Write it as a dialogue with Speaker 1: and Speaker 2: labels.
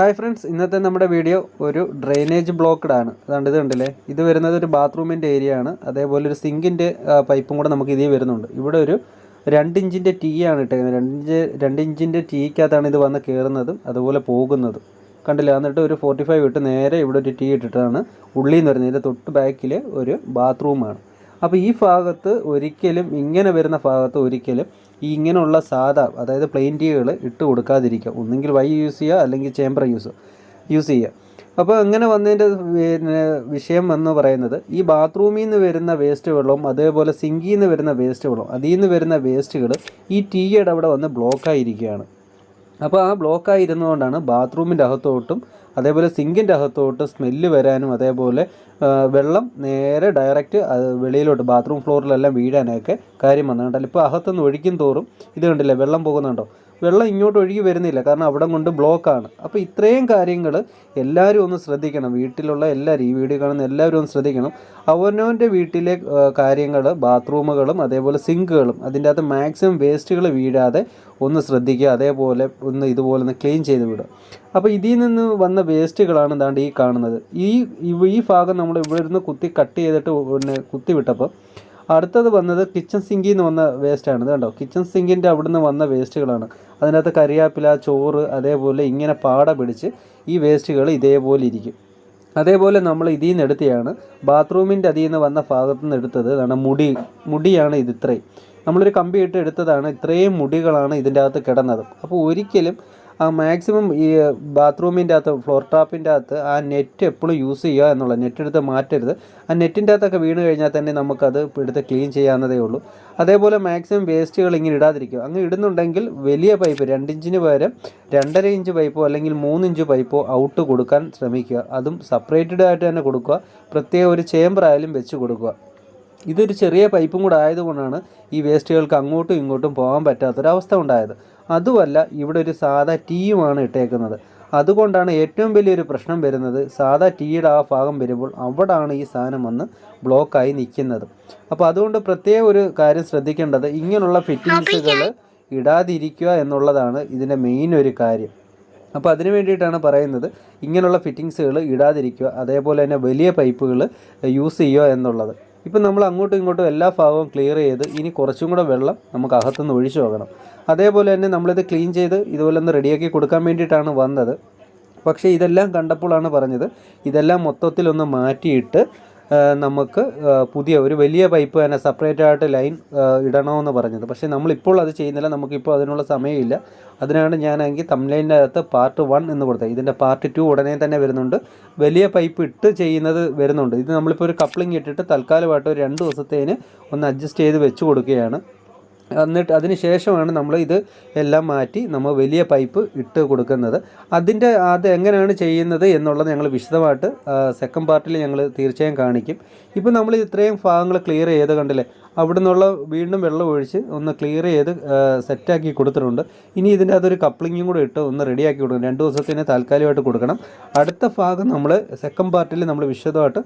Speaker 1: Hi friends ഇന്നത്തെ നമ്മുടെ video ഒരു ഡ്രെയിനേജ് ബ്ലോക്ക്ഡ് ആണ്. അതുകൊണ്ട് ഇത് കണ്ടില്ലേ? ഇത് വരുന്നത് ഒരു ബാത്റൂമിന്റെ ഏരിയ ആണ്. അതേപോലെ ഒരു സിങ്കിന്റെ പൈപ്പും കൂടെ നമുക്ക് ഇതേ വരുന്നുണ്ട്. ഇവിടെ ഒരു രണ്ട് ഇഞ്ചിന്റെ ടീ ആണ് ഇട്ടേക്കുന്നത്. രണ്ട് ഇഞ്ച് രണ്ട് ഇഞ്ചിന്റെ ടീക്കകത്താണ് ഇത് വന്ന് കയറുന്നതും അതുപോലെ പോകുന്നതും. കണ്ടില്ല? എന്നിട്ട് ഒരു ഫോർട്ടി ഫൈവ് ഇട്ട് നേരെ ഇവിടെ ഒരു ടീ ഇട്ടിട്ടാണ് ഉള്ളിൽ നിന്ന് വരുന്നത്. ഇതിന്റെ തൊട്ട് ബാക്കിൽ ഒരു ബാത്റൂമാണ് അപ്പോൾ ഈ ഭാഗത്ത് ഒരിക്കലും ഇങ്ങനെ വരുന്ന ഭാഗത്ത് ഒരിക്കലും ഈ ഇങ്ങനെയുള്ള സാധാ അതായത് പ്ലെയിൻ ടീകൾ ഇട്ട് കൊടുക്കാതിരിക്കുക. ഒന്നെങ്കിൽ വൈ യൂസ് ചെയ്യുക അല്ലെങ്കിൽ ചേംബർ യൂസ് യൂസ് ചെയ്യുക. അപ്പോൾ അങ്ങനെ വന്നതിന്റെ പിന്നെ വിഷയം എന്ന് പറയുന്നത് ഈ ബാത്റൂമിൽ നിന്ന് വരുന്ന വേസ്റ്റ് വെള്ളവും അതേപോലെ സിങ്കിൽ നിന്ന് വരുന്ന വേസ്റ്റ് വെള്ളവും അതിൽ നിന്ന് വരുന്ന വേസ്റ്റുകൾ ഈ ടീയുടെ അവിടെ വന്ന് ബ്ലോക്കായിരിക്കുകയാണ് അപ്പോൾ ആ ബ്ലോക്കായി ഇരുന്നുകൊണ്ടാണ് ബാത്റൂമിന്റെ അകത്തോട്ടും അതേപോലെ സിങ്കിന്റെ അകത്തോട്ട് സ്മെല്ല് വരാനും അതേപോലെ വെള്ളം നേരെ ഡയറക്റ്റ് വെളിയിലോട്ട് ബാത്റൂം ഫ്ലോറിലെല്ലാം വീഴാനൊക്കെ കാര്യം വന്നു കണ്ടല്ലോ? ഇപ്പോൾ അകത്തുനിന്ന് ഒഴിക്കും തോറും ഇത് കണ്ടില്ലേ? വെള്ളം പോകുന്നുണ്ടോ? വെള്ളം ഇങ്ങോട്ട് ഒഴുകി വരുന്നില്ല. കാരണം അവിടെ കൊണ്ട് ബ്ലോക്കാണ് അപ്പോൾ ഇത്രയും കാര്യങ്ങൾ എല്ലാവരും ഒന്ന് ശ്രദ്ധിക്കണം. വീട്ടിലുള്ള എല്ലാവരും ഈ വീഡിയോ കാണുന്ന എല്ലാവരും ഒന്ന് ശ്രദ്ധിക്കണം. അവനവന്റെ വീട്ടിലെ കാര്യങ്ങൾ ബാത്റൂമുകളും അതേപോലെ സിങ്കുകളും അതിന്റെ അകത്ത് മാക്സിമം വേസ്റ്റുകൾ വീഴാതെ ഒന്ന് ശ്രദ്ധിക്കുക. അതേപോലെ ഒന്ന് ഇതുപോലെ ഒന്ന് ക്ലീൻ ചെയ്ത് വിടുക. അപ്പോൾ ഇതിൽ നിന്ന് വന്ന വേസ്റ്റുകളാണ് എന്താണ്ട് ഈ കാണുന്നത്. ഈ ഈ ഭാഗം നമ്മൾ ഇവിടെ ഇരുന്ന് കുത്തി കട്ട് ചെയ്തിട്ട് പിന്നെ കുത്തി വിട്ടപ്പോൾ അടുത്തത് വന്നത് കിച്ചൺ സിങ്കിൽ നിന്ന് വന്ന വേസ്റ്റാണ് കണ്ടോ? കിച്ചൺ സിങ്കിന്റെ അവിടുന്ന് വന്ന വേസ്റ്റുകളാണ് അതിനകത്ത് കറിയാപ്പില ചോറ് അതേപോലെ ഇങ്ങനെ പാട പിടിച്ച് ഈ വേസ്റ്റുകൾ ഇതേപോലെ ഇരിക്കും. അതേപോലെ നമ്മൾ ഇതിൽ നിന്ന് എടുത്തതാണ് ബാത്റൂമിന്റെ അതിൽ നിന്ന് വന്ന ഭാഗത്തു നിന്ന് എടുത്തത് അതാണ് മുടി. മുടിയാണ് ഇത് ഇത്രയും. നമ്മളൊരു കമ്പി ഇട്ട് എടുത്തതാണ്. ഇത്രയും മുടികളാണ് ഇതിന്റെ അകത്ത് കിടന്നത്. അപ്പോൾ ഒരിക്കലും ആ മാക്സിമം ഈ ബാത്റൂമിന്റെ അകത്ത് ഫ്ലോർ ടാപ്പിന്റെ അകത്ത് ആ നെറ്റ് എപ്പോഴും യൂസ് ചെയ്യുക എന്നുള്ള നെറ്റ് എടുത്ത് മാറ്റരുത്. ആ നെറ്റിന്റെ അകത്തൊക്കെ വീണ് കഴിഞ്ഞാൽ തന്നെ നമുക്കത് എടുത്ത് ക്ലീൻ ചെയ്യാവുന്നതേ ഉള്ളൂ. അതേപോലെ മാക്സിമം വേസ്റ്റുകൾ ഇങ്ങനെ ഇടാതിരിക്കുക. അങ്ങ് ഇടുന്നുണ്ടെങ്കിൽ വലിയ പൈപ്പ് രണ്ടിഞ്ചിന് പകരം രണ്ടര ഇഞ്ച് പൈപ്പോ അല്ലെങ്കിൽ മൂന്നിഞ്ച് പൈപ്പോ ഔട്ട് കൊടുക്കാൻ ശ്രമിക്കുക. അതും സെപ്പറേറ്റഡ് ആയിട്ട് തന്നെ കൊടുക്കുക. പ്രത്യേക ഒരു ചേമ്പർ ആയാലും വെച്ച് കൊടുക്കുക. ഇതൊരു ചെറിയ പൈപ്പും കൂടെ ആയതുകൊണ്ടാണ് ഈ വേസ്റ്റുകൾക്ക് അങ്ങോട്ടും ഇങ്ങോട്ടും പോകാൻ പറ്റാത്തൊരവസ്ഥ ഉണ്ടായത്. അതുമല്ല ഇവിടെ ഒരു സാധാ ടീയുമാണ് ഇട്ടേക്കുന്നത്. അതുകൊണ്ടാണ് ഏറ്റവും വലിയൊരു പ്രശ്നം വരുന്നത്. സാധാ ടീയുടെ ആ ഭാഗം വരുമ്പോൾ അവിടാണ് ഈ സാധനം വന്ന് ബ്ലോക്കായി നിൽക്കുന്നത്. അപ്പോൾ അതുകൊണ്ട് പ്രത്യേക ഒരു കാര്യം ശ്രദ്ധിക്കേണ്ടത് ഇങ്ങനെയുള്ള ഫിറ്റിങ്സുകൾ ഇടാതിരിക്കുക എന്നുള്ളതാണ് ഇതിന്റെ മെയിൻ ഒരു കാര്യം. അപ്പോൾ അതിന് വേണ്ടിയിട്ടാണ് പറയുന്നത് ഇങ്ങനെയുള്ള ഫിറ്റിങ്സുകൾ ഇടാതിരിക്കുക അതേപോലെ തന്നെ വലിയ പൈപ്പുകൾ യൂസ് ചെയ്യുക എന്നുള്ളത്. ഇപ്പം നമ്മൾ അങ്ങോട്ടും ഇങ്ങോട്ടും എല്ലാ ഭാഗവും ക്ലിയർ ചെയ്ത് ഇനി കുറച്ചും കൂടെ വെള്ളം നമുക്ക് അകത്തുനിന്ന് ഒഴിച്ചു വെക്കണം. അതേപോലെ തന്നെ നമ്മളിത് ക്ലീൻ ചെയ്ത് ഇതുപോലെ ഒന്ന് റെഡിയാക്കി കൊടുക്കാൻ വേണ്ടിയിട്ടാണ് വന്നത്. പക്ഷേ ഇതെല്ലാം കണ്ടപ്പോഴാണ് പറഞ്ഞത് ഇതെല്ലാം മൊത്തത്തിലൊന്ന് മാറ്റിയിട്ട് നമുക്ക് പുതിയ ഒരു വലിയ പൈപ്പ് തന്നെ സെപ്പറേറ്റ് ആയിട്ട് ലൈൻ ഇടണമെന്ന് പറഞ്ഞത്. പക്ഷേ നമ്മളിപ്പോൾ അത് ചെയ്യുന്നില്ല നമുക്കിപ്പോൾ അതിനുള്ള സമയമില്ല. അതിനാണ് ഞാനെങ്കിൽ തംലൈന്റെ അകത്ത് പാർട്ട് വൺ എന്ന് കൊടുത്തത്. ഇതിന്റെ പാർട്ട് ടു ഉടനെ തന്നെ വരുന്നുണ്ട്. വലിയ പൈപ്പ് ഇട്ട് ചെയ്യുന്നത് വരുന്നുണ്ട്. ഇത് നമ്മളിപ്പോൾ ഒരു കപ്ലിംഗ് ഇട്ടിട്ട് തൽക്കാലമായിട്ട് ഒരു രണ്ട് ദിവസത്തേന് ഒന്ന് അഡ്ജസ്റ്റ് ചെയ്ത് വെച്ച് കൊടുക്കുകയാണ്. എന്നിട്ട് അതിന് ശേഷമാണ് നമ്മൾ ഇത് എല്ലാം മാറ്റി നമ്മൾ വലിയ പൈപ്പ് ഇട്ട് കൊടുക്കുന്നത്. അതിന്റെ അത് എങ്ങനെയാണ് ചെയ്യുന്നത് എന്നുള്ളത് ഞങ്ങൾ വിശദമായിട്ട് സെക്കൻഡ് പാർട്ടിൽ ഞങ്ങൾ തീർച്ചയായും കാണിക്കും. ഇപ്പോൾ നമ്മൾ ഇത്രയും ഭാഗങ്ങൾ ക്ലിയർ ചെയ്ത് കണ്ടില്ലേ? അവിടെ നിന്നുള്ള വീണ്ടും വെള്ളം ഒഴിച്ച് ഒന്ന് ക്ലിയർ ചെയ്ത് സെറ്റാക്കി കൊടുത്തിട്ടുണ്ട്. ഇനി ഇതിന്റെ അതൊരു കപ്ലിങ്ങും കൂടെ ഇട്ട് ഒന്ന് റെഡിയാക്കി കൊടുക്കണം. രണ്ട് ദിവസത്തിന് താൽക്കാലികമായിട്ട് കൊടുക്കണം. അടുത്ത ഭാഗം നമ്മൾ സെക്കൻഡ് പാർട്ടിൽ നമ്മൾ വിശദമായിട്ട്